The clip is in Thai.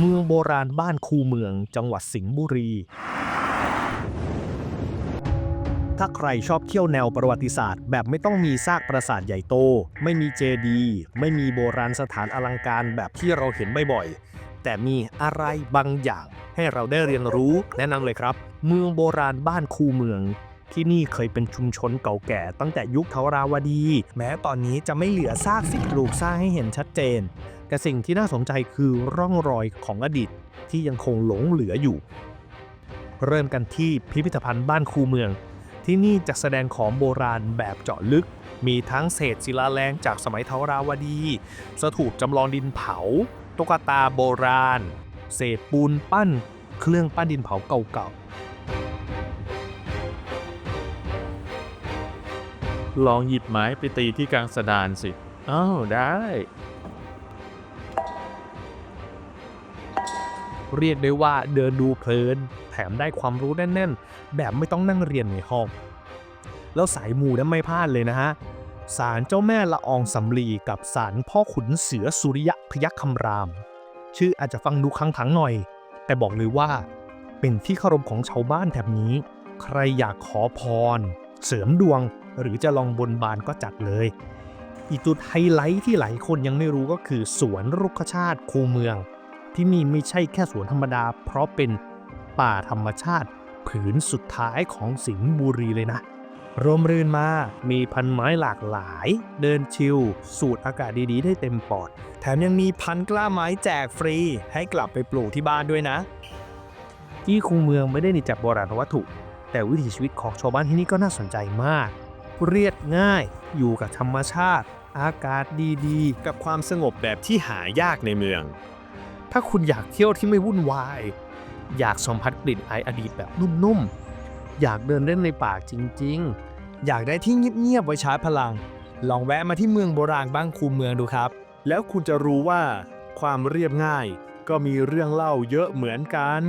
เมืองโบราณบ้านคูเมืองจังหวัดสิงห์บุรี ถ้าใครชอบเที่ยวแนวประวัติศาสตร์ แบบไม่ต้องมีซากปราสาทใหญ่โต ไม่มีเจดีย์ไม่มีโบราณสถานอลังการแบบที่เราเห็นบ่อยๆ แต่มีอะไรบางอย่าง ให้เราได้เรียนรู้แนะนำเลยครับ เมืองโบราณบ้านคูเมืองที่นี่เคยเป็นชุมชนเก่าแก่ตั้งแต่ยุคทาราวดี แม้ตอนนี้จะไม่เหลือซากสิ่งปลูกสร้างให้เห็นชัดเจน แต่สิ่งที่น่าสนใจคือร่องรอยของอดีตที่ยังคงหลงเหลืออยู่ เริ่มกันที่พิพิธภัณฑ์บ้านคูเมือง ที่นี่จะแสดงของโบราณแบบเจาะลึก มีทั้งเศษศิลาแรงจากสมัยเทาราวดี สถูปจำลองดินเผา ตุ๊กตาโบราณ เศษปูนปั้น เครื่องปั้นดินเผาเก่าๆ ลองหยิบไม้ไปตีที่กลางสะดานสิ อ้าวได้ เรียกได้ว่าเดินดูเพลิน แถมได้ความรู้แน่นๆ แบบไม่ต้องนั่งเรียนในห้อง แล้วสายมูนั้นไม่พลาดเลยนะฮะศาลเจ้าแม่ละอองสำลีกับศาลพ่อขุนเสือสุริยะพยัคฆ์คำราม ชื่ออาจจะฟังดูคังถังหน่อย แต่บอกเลยว่า เป็นที่เคารพของชาวบ้านแถบนี้ ใครอยากขอพร เสริมดวง หรือจะลองบนบานก็จัดเลย อีกจุดไฮไลท์ที่หลายคนยังไม่รู้ก็คือสวนรุกขชาติคูเมือง ที่นี่ไม่ใช่แค่สวนธรรมดา เพราะเป็นป่าธรรมชาติ ผืนสุดท้ายของสิงห์บุรีเลยนะร่มรื่นมา มีพันไม้หลากหลาย เดินชิล สูดอากาศดีๆ ได้เต็มปอด แถมยังมีพันกล้าไม้แจกฟรี ให้กลับไปปลูกที่บ้านด้วยนะ ที่คูเมืองไม่ได้นีจากโบราณวัตถุ แต่วิถีชีวิตของชาวบ้านที่นี่ก็น่าสนใจมาก เรียบง่าย อยู่กับธรรมชาติ อากาศดีๆ กับความสงบแบบที่หายากในเมือง ถ้าคุณอยากเที่ยวที่ไม่วุ่นวาย อยากสัมผัสกลิ่นไอายอดีตแบบนุ่มๆ อยากเดินเล่นในป่าจริง ๆ อยากได้ที่เงียบๆไว้ชาร์จพลัง ลองแวะมาที่เมืองโบราณบ้างคูเมืองดูครับ แล้วคุณจะรู้ว่าความเรียบง่ายก็มีเรื่องเล่าเยอะเหมือนกัน